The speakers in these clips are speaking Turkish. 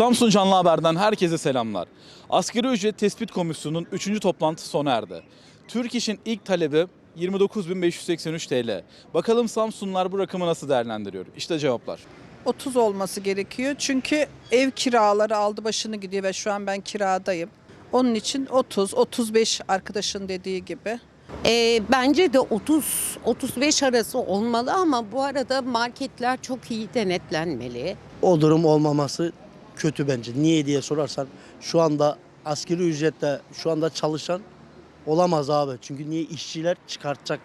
Samsun Canlı Haber'den herkese selamlar. Asgari ücret tespit komisyonunun 3. toplantısı sona erdi. Türk İş'in ilk talebi 29.583 TL. Bakalım Samsunlular bu rakamı nasıl değerlendiriyor? İşte cevaplar. 30 olması gerekiyor. Çünkü ev kiraları aldı başını gidiyor ve şu an ben kiradayım. Onun için 30, 35 arkadaşın dediği gibi. E, bence de 30-35 arası olmalı ama bu arada marketler çok iyi denetlenmeli. o durum olmaması kötü bence. Niye diye sorarsan şu anda askeri ücretle şu anda çalışan olamaz abi. Çünkü niye işçiler çıkartacak.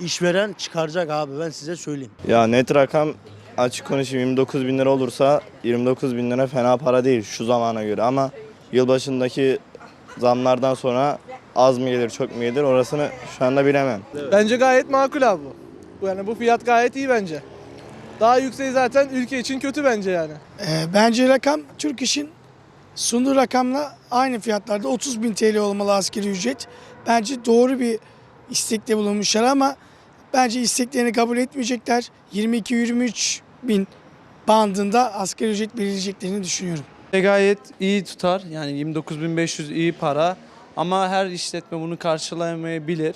İşveren çıkaracak abi ben size söyleyeyim. Ya net rakam açık konuşayım 29 bin lira olursa 29 bin lira fena para değil şu zamana göre ama yılbaşındaki zamlardan sonra az mı gelir çok mu gelir orasını şu anda bilemem. Bence gayet makul abi bu. Bu Yani bu fiyat gayet iyi bence. Daha yükseği zaten ülke için kötü bence yani. Ee, bence rakam Türk İş'in sunduğu rakamla aynı fiyatlarda 30 bin TL olmalı askeri ücret. Bence doğru bir istekte bulunmuşlar ama bence isteklerini kabul etmeyecekler. 22-23 bin bandında asgari ücret belirleyeceklerini düşünüyorum. E, Gayet iyi tutar. Yani 29.500 iyi para. Ama her işletme bunu karşılayamayabilir.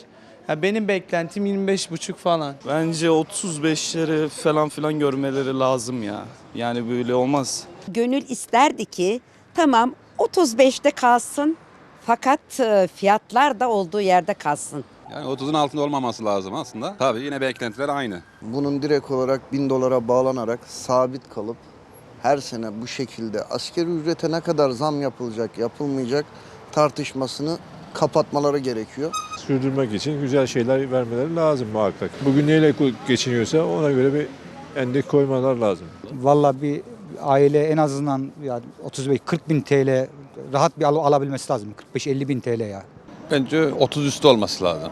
Ya benim beklentim 25.5 falan. Bence 35'leri falan filan görmeleri lazım ya. Yani böyle olmaz. Gönül isterdi ki tamam 35'te kalsın fakat e, fiyatlar da olduğu yerde kalsın. Yani 30'un altında olmaması lazım aslında. Tabii yine beklentiler aynı. Bunun direkt olarak 1000 dolara bağlanarak sabit kalıp her sene bu şekilde askeri ücrete ne kadar zam yapılacak, yapılmayacak tartışmasını kapatmaları gerekiyor. sürdürmek için güzel şeyler vermeleri lazım muhakkak. Bugün neyle geçiniyorsa ona göre bir endek koymalar lazım. Vallahi bir aile en azından ya 35 40 bin TL rahat bir al- alabilmesi lazım. 45 50 bin TL ya. Bence 30 üstü olması lazım.